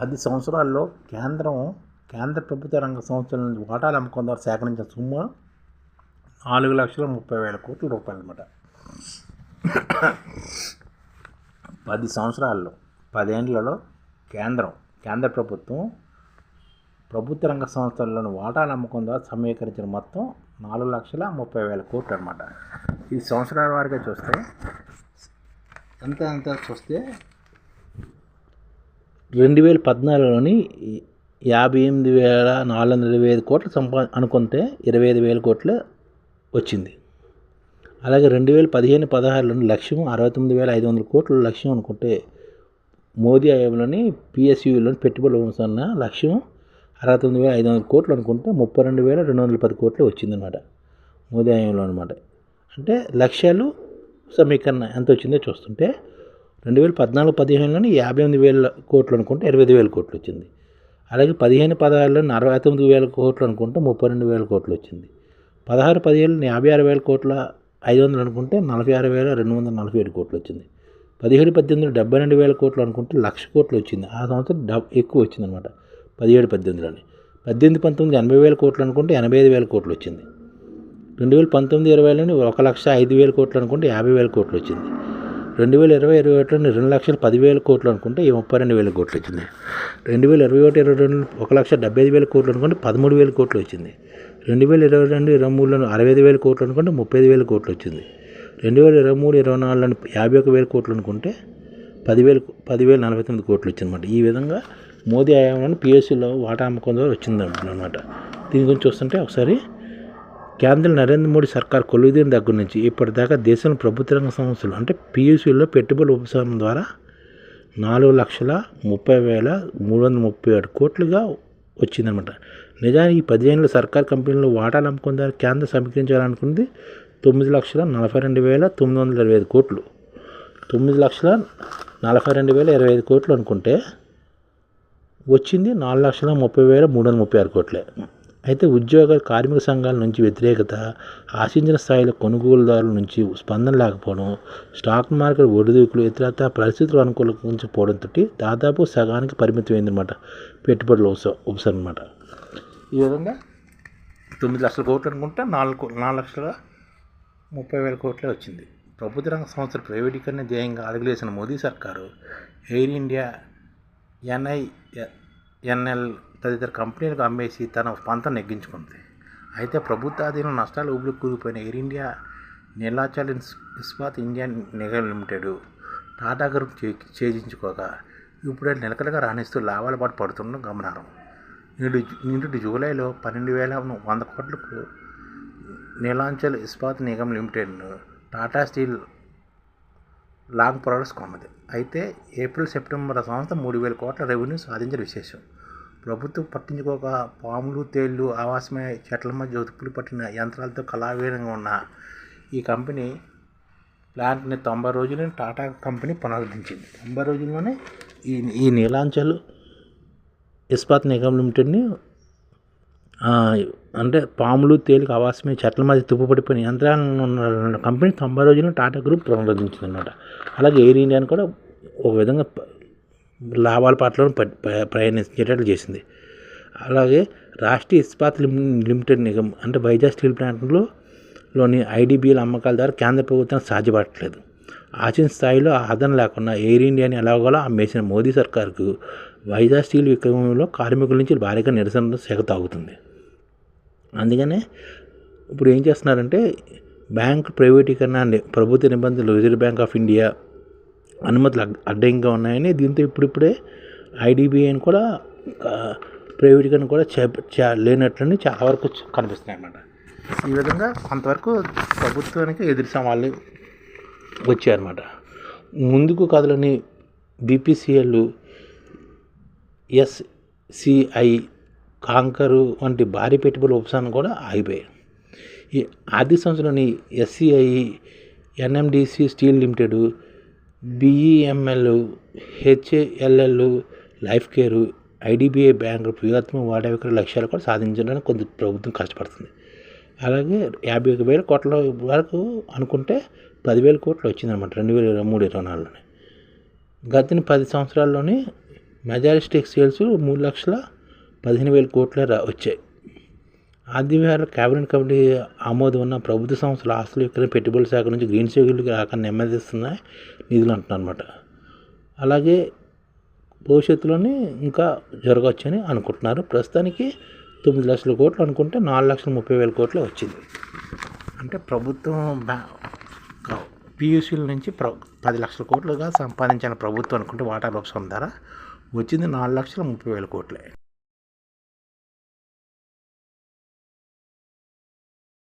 పది సంవత్సరాల్లో కేంద్రం కేంద్ర ప్రభుత్వ రంగ సంస్థల నుంచి వాటాలు అమ్మకం ద్వారా సేకరించిన సొమ్ము నాలుగు లక్షల ముప్పై వేల కోట్ల రూపాయలు అనమాట పది సంవత్సరాల్లో పదేండ్లలో కేంద్రం కేంద్ర ప్రభుత్వం ప్రభుత్వ రంగ సంస్థల్లోని వాటాల అమ్మకం ద్వారా సమీకరించిన మొత్తం నాలుగు లక్షల ముప్పై వేల కోట్లు అనమాట ఈ సంవత్సరాల వారిగా చూస్తే ఎంత ఎంత చూస్తే రెండు వేల పద్నాలుగులోని యాభై ఎనిమిది వేల నాలుగు వందల ఇరవై ఐదు కోట్లు సంపా అనుకుంటే ఇరవై ఐదు వేల కోట్లు వచ్చింది. అలాగే రెండు వేల పదిహేను పదహారులోని లక్ష్యం అరవై తొమ్మిది వేల ఐదు వందల కోట్ల లక్ష్యం అనుకుంటే మోదీ హయాంలోని పిఎస్యులోని పెట్టుబడులు ఉన్న లక్ష్యం అరవై తొమ్మిది వేల ఐదు వందల కోట్లు అనుకుంటే ముప్పై రెండు వేల రెండు వందల పది కోట్లు వచ్చిందనమాట మోదీ హయాంలో అనమాట అంటే లక్ష్యాలు సమీకరణ ఎంత వచ్చిందో చూస్తుంటే రెండు వేల పద్నాలుగు పదిహేనులోని యాభై ఎనిమిది వేల కోట్లు అనుకుంటే ఇరవై ఐదు వేల కోట్లు వచ్చింది. అలాగే పదిహేను పదహారులో అరవై తొమ్మిది వేల కోట్లు అనుకుంటే ముప్పై రెండు వేల కోట్లు వచ్చింది. పదహారు పదిహేను యాభై ఆరు వేల కోట్ల ఐదు వందలు అనుకుంటే నలభై ఆరు వేల రెండు వందల నలభై ఏడు కోట్లు వచ్చింది. పదిహేడు పద్దెనిమిదిలో డెబ్బై రెండు వేల కోట్లు అనుకుంటే లక్ష కోట్లు వచ్చింది. ఆ సంవత్సరం డబ్ ఎక్కువ వచ్చింది అనమాట పదిహేడు పద్దెనిమిదిలోని. పద్దెనిమిది పంతొమ్మిది ఎనభై వేల కోట్లు అనుకుంటే ఎనభై ఐదు వేల కోట్లు వచ్చింది. రెండు వేల పంతొమ్మిది ఇరవైలోని ఒక లక్ష ఐదు వేల కోట్లు అనుకుంటే యాభై వేల కోట్లు వచ్చింది. రెండు వేల ఇరవై ఇరవై ఒకటిలో రెండు లక్షల పదివేల కోట్లు అనుకుంటే ఈ ముప్పై రెండు వేల కోట్లు వచ్చింది. రెండు వేల ఇరవై ఒకటి ఇరవై రెండు ఒక లక్ష డెబ్బై ఐదు వేల కోట్లు అనుకుంటే పదమూడు వేల కోట్లు వచ్చింది. రెండు వేల ఇరవై రెండు ఇరవై మూడులో అరవై ఐదు వేల కోట్లు అనుకుంటే ముప్పై ఐదు వేల కోట్లు వచ్చింది. రెండు వేల ఇరవై మూడు ఇరవై నాలుగులో యాభై ఒక వేల కోట్లు అనుకుంటే పదివేల పదివేల నలభై తొమ్మిది కోట్లు వచ్చిందన్నమాట. ఈ విధంగా మోదీ హయాంలో పిఎస్సిలో వాటా అమ్మకం ద్వారా వచ్చిందన్నమాట. దీని గురించి చూస్తుంటే ఒకసారి కేంద్ర నరేంద్ర మోడీ సర్కార్ కొలువుదీన దగ్గర నుంచి ఇప్పటిదాకా దేశంలో ప్రభుత్వ రంగ సంస్థలు అంటే పియూసీల్లో పెట్టుబడి ఉపశమనం ద్వారా నాలుగు లక్షల ముప్పై వేల మూడు వందల ముప్పై ఏడు కోట్లుగా వచ్చిందనమాట నిజానికి ఈ పదిహేనులో సర్కార్ కంపెనీలు వాటాలు అమ్ముకున్న ద్వారా కేంద్రం సమీకరించాలనుకుంది తొమ్మిది లక్షల నలభై రెండు వేల తొమ్మిది వందల ఇరవై ఐదు కోట్లు. తొమ్మిది లక్షల నలభై రెండు వేల ఇరవై ఐదు కోట్లు అనుకుంటే వచ్చింది నాలుగు లక్షల ముప్పై వేల మూడు వందల ముప్పై ఆరు కోట్లే. అయితే ఉద్యోగ కార్మిక సంఘాల నుంచి వ్యతిరేకత ఆశించిన స్థాయిలో కొనుగోలుదారుల నుంచి స్పందన లేకపోవడం స్టాక్ మార్కెట్ ఒడిదుడుకులు ఇతరత పరిస్థితులు అనుకూలించకపోవడంతో దాదాపు సగానికి పరిమితమైందన్నమాట. పెట్టుబడుల ఉపస ఉపసరణ అనమాట ఈ విధంగా తొమ్మిది లక్షల కోట్లు అనుకుంటే నాలుగు నాలుగు లక్షల ముప్పై వేల కోట్లే వచ్చింది. ప్రభుత్వ రంగ సంస్థల ప్రైవేటీకరణ ధ్యేయంగా అడుగులేసిన మోదీ సర్కారు ఎయిర్ ఇండియా ఎన్ఐ ఎన్ఎల్ తదితర కంపెనీలకు అమ్మేసి తన పంత నెగ్గించుకుంది. అయితే ప్రభుత్వాధీన నష్టాలు ఊబిలో కూలిపోయిన Air India Nilachal Ispat India Nigam limited Tata group చే ఛేదించుకోగా ఇప్పుడు నిలకడగా రాణిస్తూ లాభాల పాటు పడుతుండడం గమనార్హం. నేడు నిన్నటి జూలైలో పన్నెండు వేల వంద కోట్లకు నీలాంచల్ ఇస్పాత్ నిగమ్ లిమిటెడ్ను టాటా స్టీల్ లాంగ్ ప్రొడక్ట్స్ కొన్నది అయితే ఏప్రిల్ సెప్టెంబర్ సంవత్సరం మూడు వేల కోట్ల రెవెన్యూ సాధించిన విశేషం. ప్రభుత్వం పట్టించుకోక పాములు తేళ్ళు ఆవాసమై చెట్ల మధ్య ఉతుపులు పట్టిన యంత్రాలతో కళావీరంగా ఉన్న ఈ కంపెనీ ప్లాంట్ని తొంభై రోజులని టాటా కంపెనీ పునరుద్ధరించింది. తొంభై రోజుల్లోనే ఈ ఈ నీలాంచల్ ఇస్పాత్ నిగమ్ లిమిటెడ్ని అంటే పాములు తేలిక ఆవాసమే చెట్ల మధ్య తుప్పుపడిపోయిన యంత్రాలను ఉన్న కంపెనీ తొంభై రోజులను టాటా గ్రూప్ పునరుద్ధరించింది అనమాట అలాగే ఎయిర్ ఇండియాని కూడా ఒక విధంగా లాభాల పాటలో ప్రయాణించేటట్లు చేసింది. అలాగే రాష్ట్రీయ ఇస్పాత్ లిమిటెడ్ నిగమ్ అంటే వైజాగ్ స్టీల్ ప్లాంట్లో లోని ఐడిబిఎల్ అమ్మకాల ద్వారా కేంద్ర ప్రభుత్వం సాధ్యపడట్లేదు. ఆచిన స్థాయిలో ఆదరణ లేకుండా ఎయిర్ ఇండియాని ఎలాగోలా అమ్మేసిన మోదీ సర్కార్కు వైజాగ్ స్టీల్ విక్రమంలో కార్మికుల నుంచి భారీగా నిరసన సెగ తాగుతుంది అందుకనే ఇప్పుడు ఏం చేస్తున్నారంటే బ్యాంక్ ప్రైవేటీకరణ ప్రభుత్వ నిబంధనలు రిజర్వ్ బ్యాంక్ ఆఫ్ ఇండియా అనుమతులు అడ్డంగా ఉన్నాయని దీంతో ఇప్పుడిప్పుడే ఐడిబిఐని కూడా ప్రైవేట్గా కూడా చే లేనట్లని చాలా వరకు కనిపిస్తున్నాయి అన్నమాట ఈ విధంగా కొంతవరకు ప్రభుత్వానికి ఎదురు సవాళ్ళు వచ్చాయన్నమాట. ముందుకు కదలని బీపీసీఎల్ ఎస్సిఐ కాంకరు వంటి భారీ పెట్టుబడుల ఉపశమనం కూడా ఆగిపోయాయి. ఈ ఆర్థిక సంవత్సరంలోని SCI NMDC steel limited BEML HLL life care IDBI bank వ్యూహాత్మక వాటా లక్ష్యాలు కూడా సాధించడానికి కొంత ప్రభుత్వం కష్టపడుతుంది. అలాగే యాభై ఒక వేల కోట్ల వరకు అనుకుంటే పదివేల కోట్లు వచ్చిందనమాట రెండు వేల ఇరవై మూడు ఇరవై నాలుగులోనే. గత పది సంవత్సరాల్లోనే మెజారిస్టిక్ సేల్స్ మూడు లక్షల పదిహేను వేల కోట్ల రా- వచ్చాయి. ఆదివారం కేబినెట్ కమిటీ ఆమోదం ఉన్న ప్రభుత్వ సంస్థల ఆస్తులు విక్రయ పెట్టుబడుల శాఖ నుంచి గ్రీన్ సిగ్నల్కి రాక నెమ్మదిస్తున్నాయి నిధులు అంటున్నారు అనమాట అలాగే భవిష్యత్తులోనే ఇంకా జరగవచ్చని అనుకుంటున్నారు. ప్రస్తుతానికి తొమ్మిది లక్షల కోట్లు అనుకుంటే నాలుగు లక్షల ముప్పై వేల కోట్లే వచ్చింది. అంటే ప్రభుత్వం పియూసీల నుంచి ప్ర పది లక్షల కోట్లుగా సంపాదించిన ప్రభుత్వం అనుకుంటే వాటా లోక్సభ ధర వచ్చింది నాలుగు లక్షల ముప్పై వేల కోట్లే.